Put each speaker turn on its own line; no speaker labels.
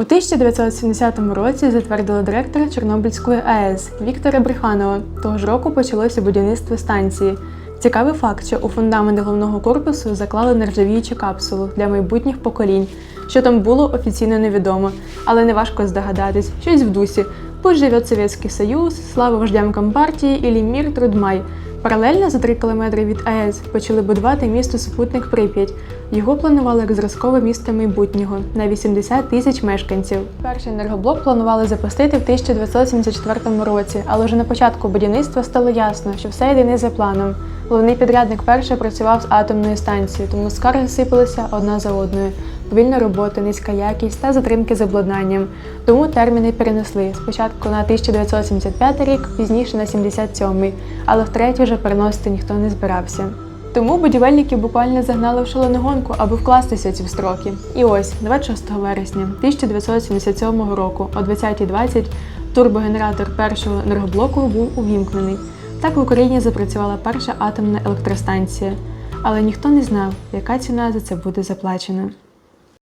У 1970 році затвердили директора Чорнобильської АЕС Віктора Бреханова. Того ж року почалося будівництво станції. Цікавий факт, що у фундамент головного корпусу заклали нержавіючу капсулу для майбутніх поколінь. Що там було, офіційно невідомо, але неважко здогадатись, щось в дусі. Пусть живе Совєтський Союз, слава вождям Компартії і мір Трудмай. Паралельно за 3 кілометри від АЕС почали будувати місто супутник Прип'ять. Його планували як зразкове місто майбутнього на 80 тисяч мешканців. Перший енергоблок планували запустити в 1974 році, але вже на початку будівництва стало ясно, що все йде не за планом. Головний підрядник перше працював з атомною станцією, тому скарги сипалися одна за одною. Повільна робота, низька якість та затримки з обладнанням. Тому терміни перенесли спочатку на 1975 рік, пізніше на 77-й, але втретє вже переносити ніхто не збирався. Тому будівельники буквально загнали в шалену гонку, аби вкластися ці в строки. І ось 26 вересня 1977 року о 20.20 турбогенератор першого енергоблоку був увімкнений. Так в Україні запрацювала перша атомна електростанція. Але ніхто не знав, яка ціна за це буде заплачена.